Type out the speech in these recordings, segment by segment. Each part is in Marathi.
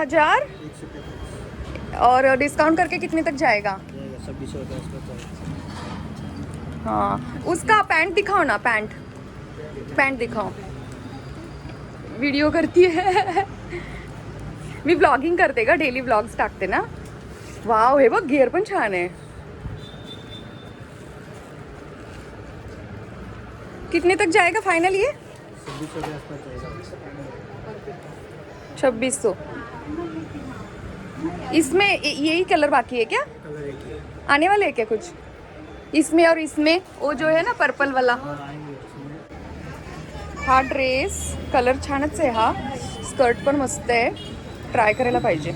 हज़ार? और डिस्काउंट करके कितने तक जाएगा? हाँ उसका पैंट दिखाओ ना पैंट पैंट दिखाओ। वीडियो करती है। मी ब्लॉगिंग करते का डेली ब्लॉग्स टाकते ना। वाव हे बघ गिअर पण छान आहे। कितने तक जाएगा फाइनल ये? छब्बीस सौ। इसमें यही कलर बाकी है क्या? कलर एक ही आने वाले है क्या कुछ? इसमें और इसमें वो जो है ना पर्पल वाला। हा ड्रेस कलर छानच आहे हा। स्कर्ट पण मस्त आहे. ट्राय करायला पाहिजे.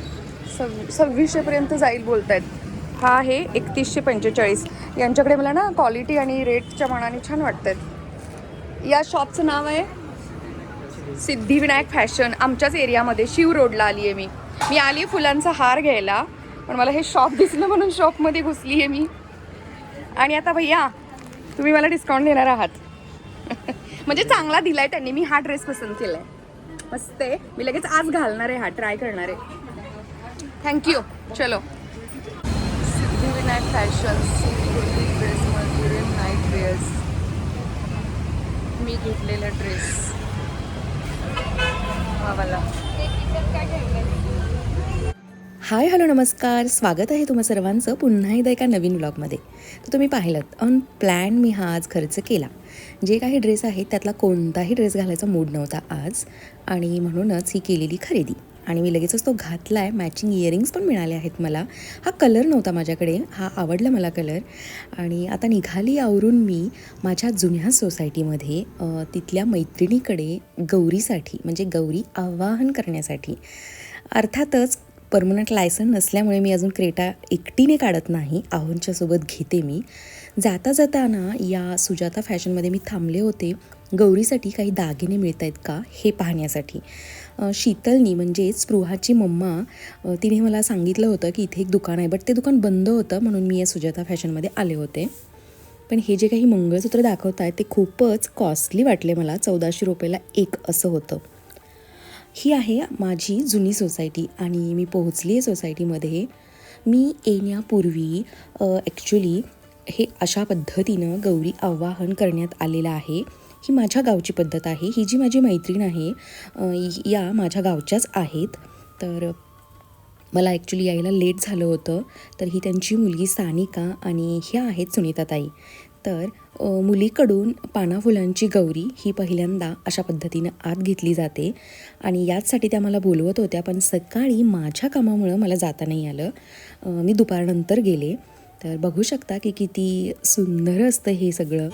सव सव्वीसशेपर्यंत जाईल बोलत आहेत हा आहे एकतीसशे पंचेचाळीस. यांच्याकडे मला ना क्वालिटी आणि रेटच्या मानाने छान वाटत आहेत या शॉपचं नाव आहे सिद्धिविनायक फॅशन आमच्याच एरियामध्ये शिव रोडला आली आहे मी. मी आली आहे फुलांचा हार घ्यायला पण मला हे शॉप दिसलं म्हणून शॉपमध्ये घुसली आहे मी. आणि आता भैया तुम्ही मला डिस्काउंट देणार आहात. म्हणजे चांगला दिलाय त्यांनी मी हा ड्रेस पसंत केलाय. मस्त आहे. मी लगेच आज घालणार आहे हा ट्राय करणार आहे. थँक्यू चलो. Siddhivinayak fashion dress night dress मी घेतलेला ड्रेस वाला हाय हॅलो नमस्कार. स्वागत आहे तुम्हा सर्वांचं पुन्हा एकदा एका नवीन ब्लॉगमध्ये तर तुम्ही पाहिलं अन प्लॅन मी हा आज खर्च केला. जे काही ड्रेस आहेत त्यातला कोणताही ड्रेस घालायचा मूड नव्हता आज. आणि म्हणूनच ही केलेली खरेदी. आणि मी लगेचच तो घातला आहे मॅचिंग इयरिंग्स पण मिळाले आहेत मला. हा कलर नव्हता माझ्याकडे. हा आवडला मला कलर आणि आता निघाली आवरून मी माझ्या जुन्या सोसायटीमध्ये तिथल्या मैत्रिणीकडे गौरीसाठी म्हणजे गौरी आवाहन करण्यासाठी. अर्थातच परमनंट लायसन नसल्यामुळे मी अजून क्रेटा एकटीने काढत नाही. आहोंच्या सोबत घेते मी. जाता जाताना या सुजाता फॅशनमध्ये मी थांबले होते. गौरीसाठी काही दागिने मिळत आहेत का? हे पाहण्यासाठी. शीतलनी म्हणजेच स्पृहाची मम्मा तिने मला सांगितलं होतं की इथे एक दुकान आहे बट ते दुकान बंद होतं म्हणून मी या सुजाता फॅशनमध्ये आले होते. पण हे जे काही मंगळसूत्र दाखवत आहेत ते खूपच कॉस्टली वाटले मला चौदाशे रुपयाला एक असं होतं. ही आहे माझी जुनी सोसायटी आणि मी पोहोचली आहे सोसायटीमध्ये. मी येण्यापूर्वी ॲक्च्युली हे अशा पद्धतीनं गौरी आवाहन करण्यात आलेलं आहे. ही माझ्या गावची पद्धत आहे ही जी माझी मैत्रीण आहे या माझ्या गावच्याच आहेत. तर मला ॲक्च्युली यायला लेट झालं होतं. तर ही त्यांची मुलगी सानिका आणि ह्या आहेत सुनीताताई. तर मुलीकडून पाना फुलांची गौरी ही पहिल्यांदा अशा पद्धतीनं आत घेतली जाते. आणि याचसाठी त्या मला बोलवत होत्या पण सकाळी माझ्या कामामुळं मला जाता नाही आलं. मी दुपारनंतर गेले. तर बघू शकता की किती सुंदर असतं हे सगळं.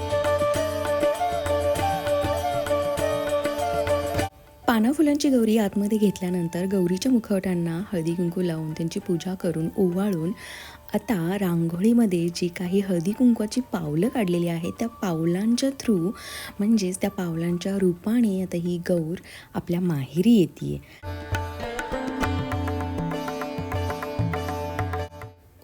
पाना फुलांची गौरी आतमध्ये घेतल्यानंतर गौरीच्या मुखवटांना हळदी कुंकू लावून त्यांची पूजा करून ओवाळून आता रांगोळीमध्ये जी काही हळदी कुंकवाची पावलं काढलेली आहेत त्या पावलांच्या थ्रू म्हणजेच त्या पावलांच्या रूपाने आता ही गौर आपल्या माहेरी येते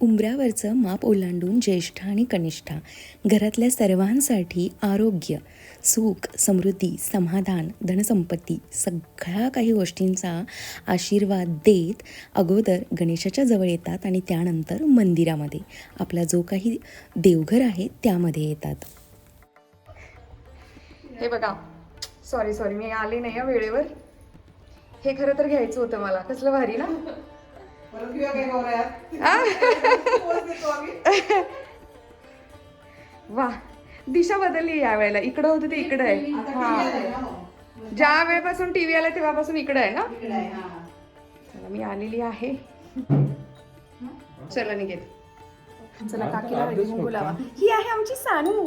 उंबऱ्यावरचं माप ओलांडून ज्येष्ठ आणि कनिष्ठा घरातल्या सर्वांसाठी आरोग्य. सुख समृद्धी समाधान धनसंपत्ती सगळ्या काही गोष्टींचा आशीर्वाद देत अगोदर गणेशाच्या जवळ येतात आणि त्यानंतर मंदिरामध्ये. आपला जो काही देवघर आहे त्यामध्ये येतात. हे बघा. सॉरी सॉरी मी आले नाही या वेळेवर. हे खरं तर घ्यायचं होतं मला. कसलं भारी ना? आ? वा. दिशा बदलली या वेळेला इकडं होतं ते इकडं आहे. हा. ज्या वेळेपासून टीव्ही आला तेव्हापासून इकडं आहे ना? चला मी आलेली आहे. चला निघेल. चला काकीला हळदी कुंकू लावा ही आहे आमची सानू.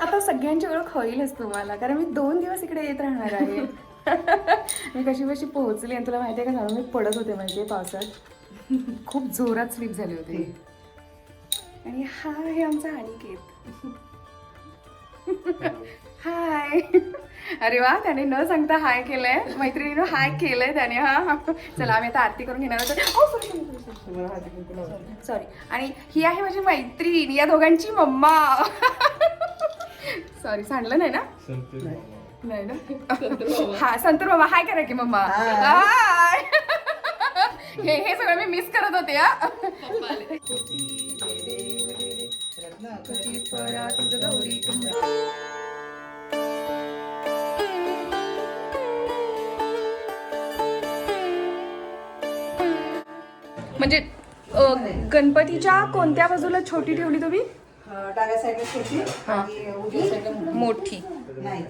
आता सगळ्यांची ओळख होईलच तुम्हाला कारण मी दोन दिवस इकडे येत राहणार आहे. मी कशी कशी पोहोचली आणि तुला माहिती आहे का झालं मी पडत होते म्हणजे पावसात. खूप जोरात स्लीप झाली होती. आणि हा आहे आमचा अनिकेत. हाय. अरे वा त्याने न सांगता हाय केलंय. मैत्रिणीनं हाय केलंय त्याने हा. चला आम्ही आता आरती करून घेणार सॉरी आणि ही आहे माझी मैत्रीण या दोघांची मम्मा. सॉरी सांडलं नाही ना? नाही. ना? हा संतूर बाबा हाय करा की मम्मा. हाय. हे हे सगळं मी मिस करत होते हा. म्हणजे गणपतीच्या कोणत्या बाजूला छोटी ठेवली तुम्ही? डाव्या साईडला छोटी आणि उजव्या साईडला मोठी. मोठी. नाही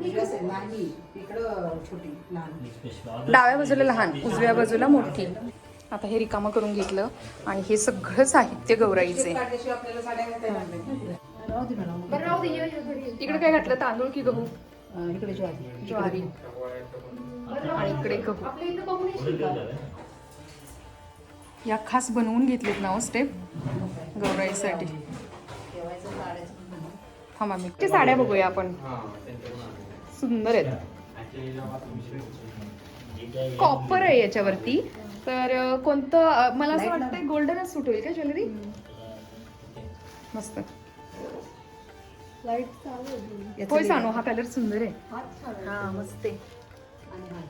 उजव्या साईड नाही इकडं छोटी लहान. डाव्या बाजूला लहान उजव्या बाजूला मोठी. आता हे रिकामं करून घेतलं आणि हे सगळं साहित्य गौराईचे. इकडे काय घातलं? तांदूळ की गहू? इकडे ज्वारी. ज्वारी आणि इकडे गहू. या खास बनवून घेतलेत ना हो स्टेप? गौराईसाठी. हा मामी ते साड्या बघूया आपण. सुंदर आहेत. कॉपर आहे याच्यावरती. तर कोणतं मला असं वाटतं गोल्डनच सूट होईल का ज्वेलरी? मस्त. याचं होय सांगू हा कलर सुंदर आहे. हा मस्त आहे. हा.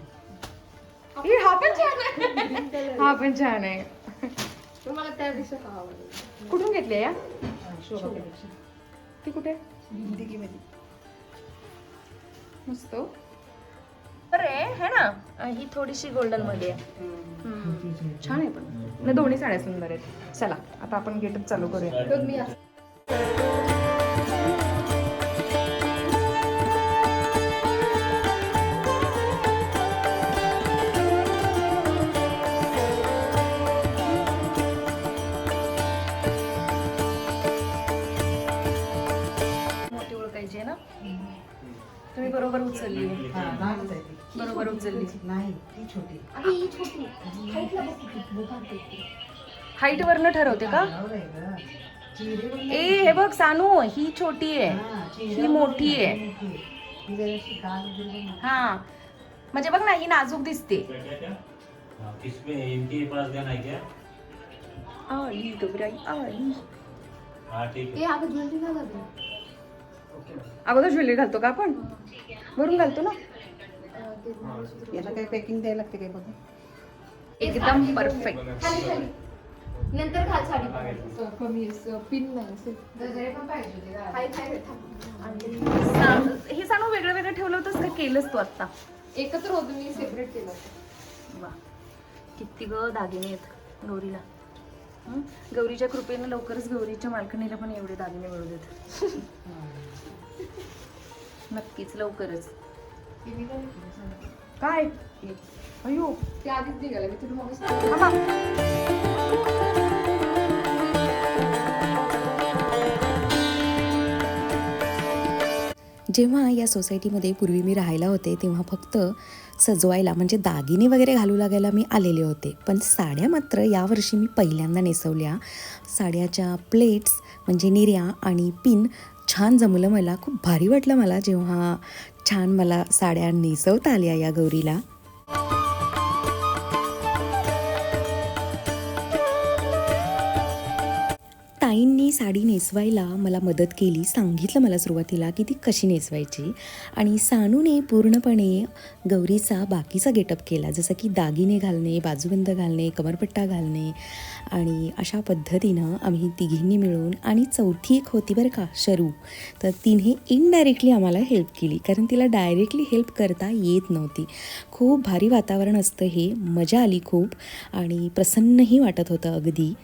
हा पण छान आहे. हा पण छान आहे. मला कुठून घेतले या? हा. ती कुठे. मस्त. अरे है ना? ही थोडीशी गोल्डनमध्ये आहे. छान आहे पण. नाही दोन्ही साड्या सुंदर आहेत. चला आता आपण गेटअप चालू करूया. बघ मी असं मोठी ओळखायची आहे ना? तुम्ही बरोबर उचलली हा. बरोबर उचलली. नाही ती छोटी. ही छोटी. हाईटला बघ किती मोठा दिसते. हाईट वरनं ठरवते का? बरोबर आहे गं. चेहऱ्यावर ए हे बघ सानू ही छोटी आहे. हा, चेहऱ्यावर ही मोठी आहे मोठी आहे. ही जराशी वगैरे. हा. म्हणजे बघ ना ही नाजूक दिसते. हाँ, इसमें इनके पास देना है क्या? आली गबराई आली. हाँ ठीक ए अगं ज्वेलरी घाला गं. अगोदर ज्वेलरी घालतो का आपण? भरून घालतो ना. याला काही पॅकिंग द्यायला लागते काय बघा. एकदम परफेक्ट खाली खाली. नंतर घाल साडी. कमी पिन नाही हे सांगू वेगळं वेगळं ठेवलं होतंस का केलंस तू आता एकत्र होतं मी सेपरेट केलं. वा. किती ग दागिने आहेत गौरीला. हं? गौरीच्या कृपेनं लवकरच गौरीच्या मालकणीला पण एवढे दागिने मिळू देत. नक्कीच लवकरच. ते नाही. काय अयो ते आधीच निघालं मी तुला मग थांबा. जेव्हा या सोसायटीमध्ये पूर्वी मी राहायला होते तेव्हा फक्त सजवायला म्हणजे दागिने वगैरे घालू लागायला मी आलेले होते. पण साड्या मात्र यावर्षी मी पहिल्यांदा नेसवल्या. साड्याच्या प्लेट्स म्हणजे निर्या आणि पिन छान जमलं मला खूप भारी वाटलं मला जेव्हा छान मला साड्या नेसवता आल्या या गौरीला. ताईंनी साडी नेसवायला मला मदत केली सांगितलं मला सुरुवातीला की ती कशी नेसवायची. आणि सानूने पूर्णपणे गौरीचा बाकीचा गेटअप केला जसं की दागिने घालणे बाजूबंद घालणे कमरपट्टा घालणे. आणि अशा पद्धतीनं आम्ही तिघींनी मिळून आणि चौथी एक होती बरं का शरू. तर तिने इनडायरेक्टली आम्हाला हेल्प केली कारण तिला डायरेक्टली हेल्प करता येत नव्हती. खूप भारी वातावरण असतं हे मजा आली खूप. आणि प्रसन्नही वाटत होतं अगदी.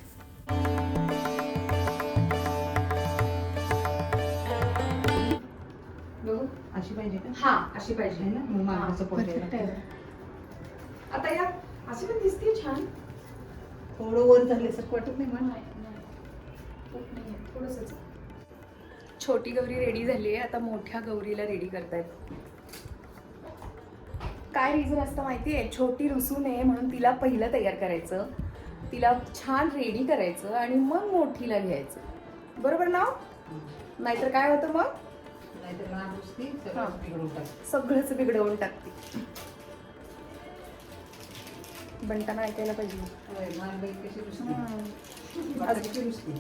हा अशी आहे. पाहिजे. आता या अशी पण दिसते छान. थोडं वर झाल्यासारखं वाटत नाही मला. छोटी गौरी रेडी झाली आहे. आता मोठ्या गौरीला रेडी करतायत. काय रिझन असतं माहिती आहे छोटी रुसू नये म्हणून तिला पहिलं तयार करायचं. तिला छान रेडी करायचं आणि मग मोठीला घ्यायचं. बरोबर ना नाहीतर काय होतं मग? हा. सगळंच बिघडवून टाकते. बनताना ऐकायला पाहिजे.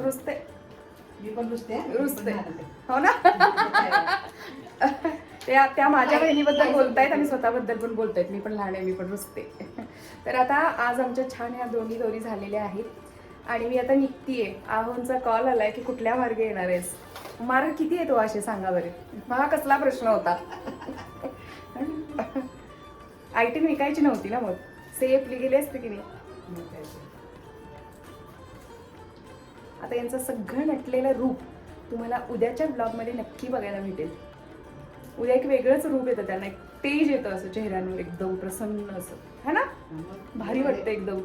रुसते. हम्म. रुसते. हा. ना? त्या त्या माझ्या बहिणीबद्दल बोलतायत आणि स्वतःबद्दल पण बोलतायत. मी पण लहान आहे मी पण रुसते. तर आता आज आमच्या छान ह्या दोन्ही गौरी झालेल्या आहेत. आणि मी आता निघतीये. आहोंचा कॉल आलाय की कुठल्या मार्गे येणार आहेस? मार्ग किती येतो असे सांगा बरे? हा कसला प्रश्न होता? आय टी विकायची नव्हती ना मग. सेफली गेली असते की नाही. आता यांचं सगळं नटलेलं रूप तुम्हाला उद्याच्या ब्लॉगमध्ये नक्की बघायला भेटेल. उद्या एक वेगळंच रूप येतं त्यांना. एक तेज येतं असं चेहऱ्यांवर एकदम प्रसन्न असं. है ना? भारी वाटतं एकदम.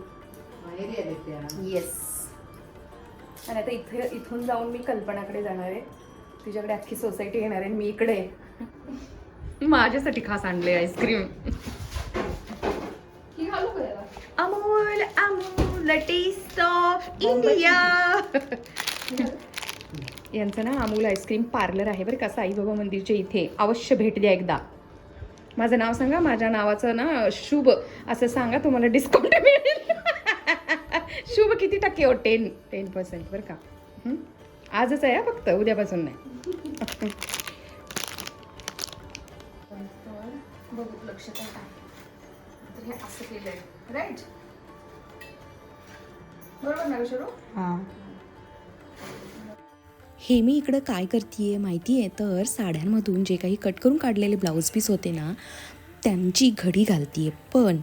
येस आणि आता इथे इथून जाऊन मी कल्पनाकडे जाणार आहे. तिच्याकडे अख्खी सोसायटी येणार आहे. आणि मी इकडे आहे. माझ्यासाठी खास आणले ice cream? Amul Amul taste of India यांचं ना अमूल आईस्क्रीम पार्लर आहे बरं का साईबाबा मंदिरच्या इथे. अवश्य भेट द्या एकदा. माझं नाव सांगा माझ्या नावाचं ना शुभ असं सांगा तुम्हाला डिस्काउंट मिळेल. टक्के हो टेन टेन पर्सेंट बरं का. हं? आजच आहे हा फक्त उद्यापासून नाही. बघू लक्ष काय तर हे असं केलंय राईट बरोबर ना विचारू हां. हे मी इकडं काय करते माहिती आहे तर साड्यांमधून जे काही कट करून काढलेले ब्लाऊज पीस होते ना त्यांची घडी घालते पण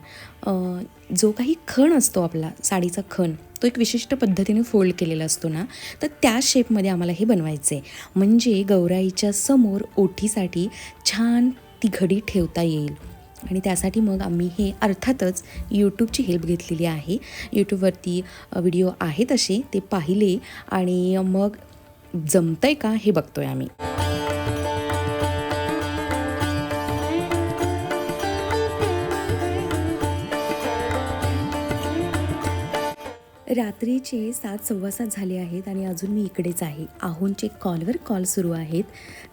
अं, जो काही खण असतो आपला साडीचा खण तो एक विशिष्ट पद्धतीने फोल्ड केलेला असतो ना तर त्या शेपमध्ये आम्हाला हे बनवायचं आहे म्हणजे गौराईच्या समोर ओठीसाठी छान ती घडी ठेवता येईल. आणि त्यासाठी मग आम्ही हे अर्थातच यूट्यूबची हेल्प घेतलेली आहे. यूट्यूबवरती व्हिडिओ आहेत असे ते पाहिले आणि मग जमतंय का हे बघतोय आम्ही. रात्रीचे सात सव्वा सात झाले आहेत आणि अजून मी इकडेच आहे. आहोंचे कॉलवर कॉल सुरू आहेत.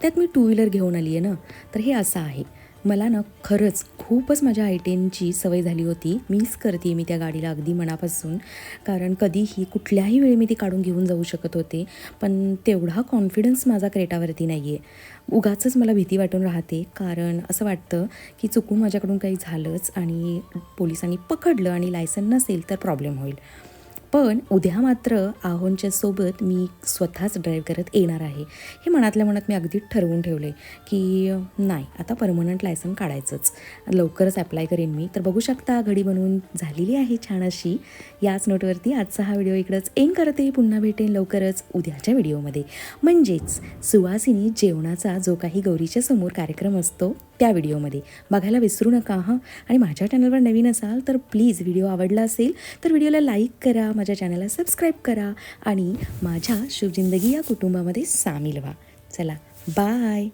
त्यात मी टू व्हीलर घेऊन आली आहे ना? तर हे असं आहे. मला ना खरंच खूपच माझ्या आय टेनची सवय झाली होती. मिस करते मी त्या गाडीला अगदी मनापासून. कारण कधीही कुठल्याही वेळी मी ती काढून घेऊन जाऊ शकत होते. पण तेवढा कॉन्फिडन्स माझा क्रेटावरती नाही आहे उगाचच मला भीती वाटून राहते. कारण असं वाटतं की चुकून माझ्याकडून काही झालंच आणि पोलिसांनी पकडलं आणि लायसन नसेल तर प्रॉब्लेम होईल. पण उद्या मात्र आहोनच्या सोबत मी स्वतःच ड्राईव्ह करत येणार आहे. हे मनातल्या मनात मी अगदी ठरवून ठेवले की नाही आता परमनंट लायसन काढायचंच. लवकरच अप्लाय करेन मी. तर बघू शकता घडी बनवून झालेली आहे छान अशी याच नोटवरती आजचा हा व्हिडिओ इकडंच एन करते. पुन्हा भेटेन लवकरच उद्याच्या व्हिडिओमध्ये म्हणजेच सुवासिनी जेवणाचा जो काही गौरीच्या समोर कार्यक्रम असतो त्या व्हिडिओमध्ये. बघायला विसरू नका हां. आणि माझ्या चॅनलवर नवीन असाल तर प्लीज व्हिडिओ आवडला असेल तर व्हिडिओला लाईक करा माझ्या चॅनलला सबस्क्राईब करा आणि माझ्या शिवजिंदगी या कुटुंबामध्ये सामील व्हा. चला बाय.